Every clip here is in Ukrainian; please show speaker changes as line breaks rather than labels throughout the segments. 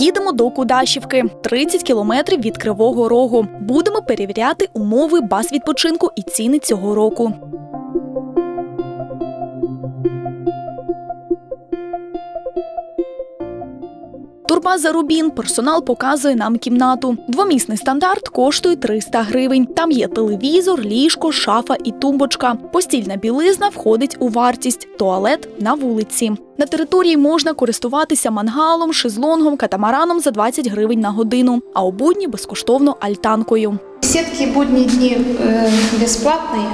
Їдемо до Кудашівки, 30 кілометрів від Кривого Рогу. Будемо перевіряти умови баз відпочинку і ціни цього року. Турбаза Рубін. Персонал показує нам кімнату. Двомісний стандарт коштує 300 гривень. Там є телевізор, ліжко, шафа і тумбочка. Постільна білизна входить у вартість, туалет на вулиці. На території можна користуватися мангалом, шезлонгом, катамараном за 20 гривень на годину, а у будні безкоштовно альтанкою.
Сетки будние дни э, бесплатные,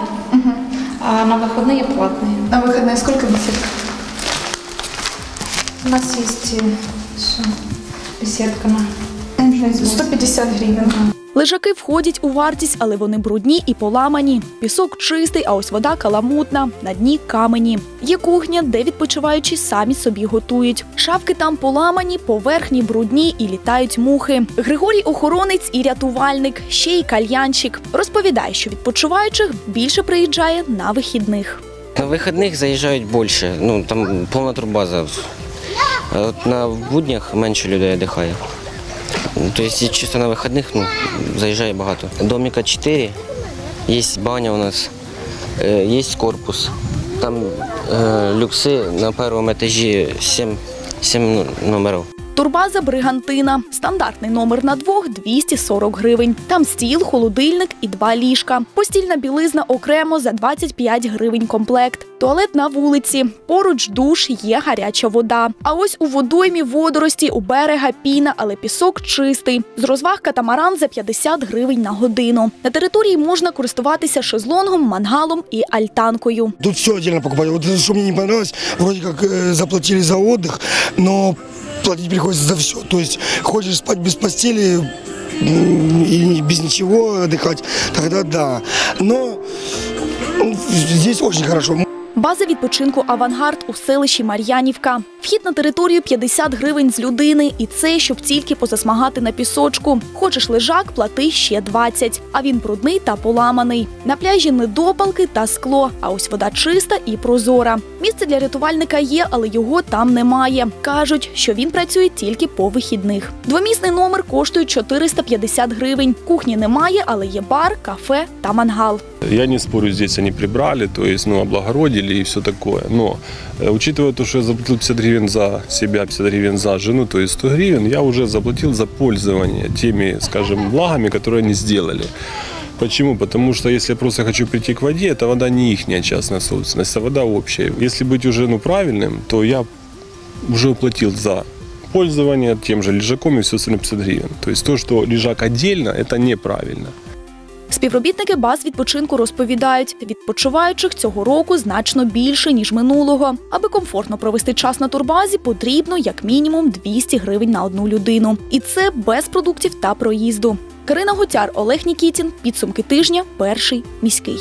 а на выходные платные.
На выходные сколько беседка?
У нас есть э, всё, беседка на
150 гривен.
Лежаки входять у вартість, але вони брудні і поламані. Пісок чистий, а ось вода каламутна, на дні камені. Є кухня, де відпочиваючі самі собі готують. Шавки там поламані, поверхні брудні і літають мухи. Григорій охоронець і рятувальник, ще й кальянщик. Розповідає, що відпочиваючих більше приїжджає на вихідних.
На выходных заезжают больше, ну там повна турбаза. От на буднях менше людей віддихає. Тобто чисто на вихідних ну, заїжджає багато. Доміка 4, є баня у нас, е, є корпус. Там е, люкси на першому етажі 7, 7 номерів.
Турбаза Бригантина. Стандартний номер на двох 240 гривень. Там стіл, холодильник і два ліжка. Постільна білизна окремо за 25 гривень комплект. Туалет на вулиці. Поруч душ є гаряча вода. А ось у водоймі водорості у берега піна, але пісок чистий. З розваг катамаран за 50 гривень на годину. На території можна користуватися шезлонгом, мангалом і альтанкою.
Тут все отдельно покупать. Вот это, что мне не понравилось, вроде как э, заплатили за отдых, но платить приходится за все. То есть хочешь спать без постели и без ничего отдыхать, тогда да. Но м, здесь очень хорошо.
База відпочинку Авангард у селищі Мар'янівка. Вхід на територію 50 гривень з людини, і це щоб тільки позасмагати на пісочку. Хочеш лежак, плати ще 20, а він брудний та поламаний. На пляжі недопалки та скло, а ось вода чиста і прозора. Місце для рятувальника є, але його там немає. Кажуть, що він працює тільки по вихідних. Двомісний номер коштує 450 гривень. Кухні немає, але є бар, кафе та мангал.
Я не спорю, здесь они прибрали, то есть, ну, облагородили и все такое. Но, э, учитывая то, что я заплатил 50 гривен за себя, 50 гривен за жену, то есть 100 гривен, я уже заплатил за пользование теми, скажем, благами, которые они сделали. Почему? Потому что если я просто хочу прийти к воде, это вода не ихняя частная собственность, а вода общая. Если быть уже ну, правильным, то я уже уплатил за пользование тем же лежаком и все остальное 50 гривен. То есть то, что лежак отдельно, это неправильно.
Співробітники баз відпочинку розповідають, відпочиваючих цього року значно більше ніж минулого. Аби комфортно провести час на турбазі, потрібно як мінімум 200 гривень на одну людину, і це без продуктів та проїзду. Карина Гутяр, Олег Нікітін. Підсумки тижня. Перший міський.